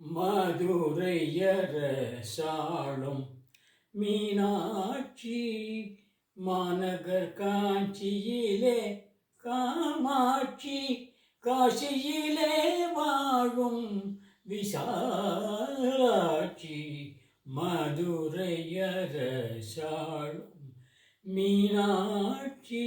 மதுரையரசாளும். மீனாட்சி மாநகர் காஞ்சியிலே காமாட்சி காசியிலே வாழும் விசாலாட்சி மதுரையரசாளும். மீனாட்சி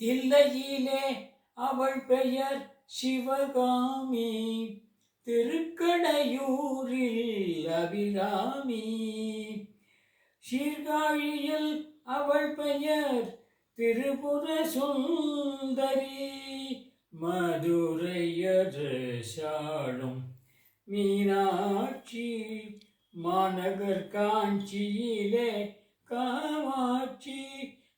தில்லையிலே அவள் பெயர் சிவகாமி. திருக்கடையூரில் அபிராமி. சீர்காழியில் அவள் பெயர் திருபுர சுந்தரி மதுரையரசாளும் மீனாட்சி. மாநகர் காஞ்சியிலே காமாட்சி.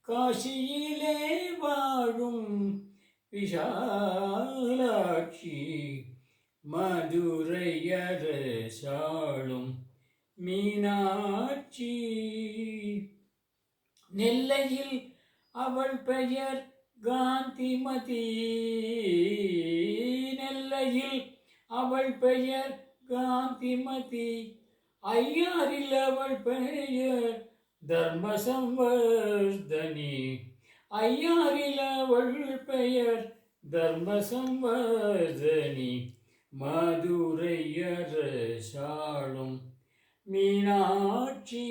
காசியிலே வாழும் விஷாலாட்சி மதுரையரசாளும் மீனாட்சி. நெல்லையில் அவள் பெயர் காந்திமதி. நெல்லையில் அவள் பெயர் காந்திமதி. ஐயாரில் அவள் பெயர் தர்மசம்வர்தனி. ஐயாரில் அவள் பெயர் தர்மசம்வர்தனி. மதுரையரசாளும். மீனாட்சி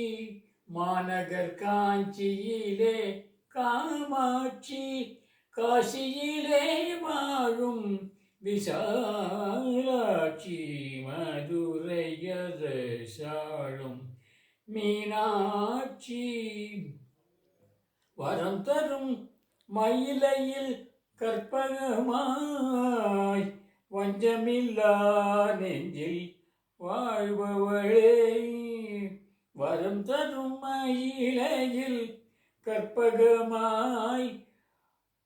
மாநகர் காஞ்சியிலே காமாட்சி காசியிலே வாழும் விசாலாட்சி மதுரையரசாளும். மீனாட்சி வரம் தரும் மயிலையில் கற்பகமா வஞ்சமில்லா நெஞ்சில் வாழ்பவளே. வரம் தரும் மயிலையில் கற்பகமாய்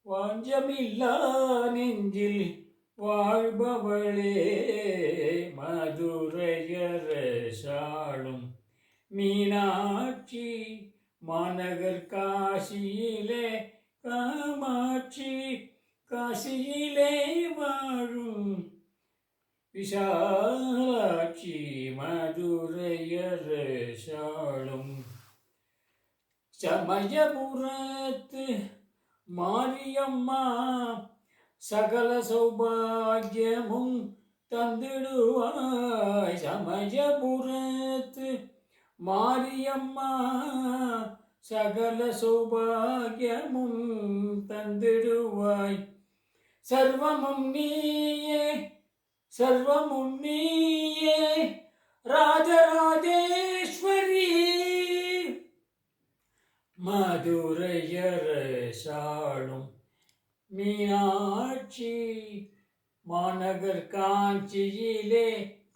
வாஞ்சமில்லா நெஞ்சில் வாழ்பவளே. மதுரையரசாளும் மீனாட்சி மாநகர் காசியிலே காமாட்சி காசியிலே வாழும் விஷாலாட்சி மதுரையரசாளும் சமயபுரத்து மாரியம்மா சகல சௌபாகியமும் தந்திடுவாய் சமயபுரத்து மாரியம்மா சகல சௌபாகியமும் தந்திடுவாய் சர்வமும் நீயே சர்வமும் நீயே ராஜராஜேஸ்வரி மதுரையரசாளும் மீனாட்சி மாநகர் காஞ்சியிலே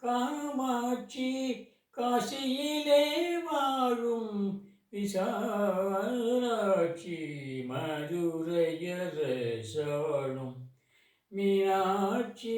காமாட்சி காசியிலே வாழும் விசாலாட்சி மதுரையரசாளும் மீனாட்சி.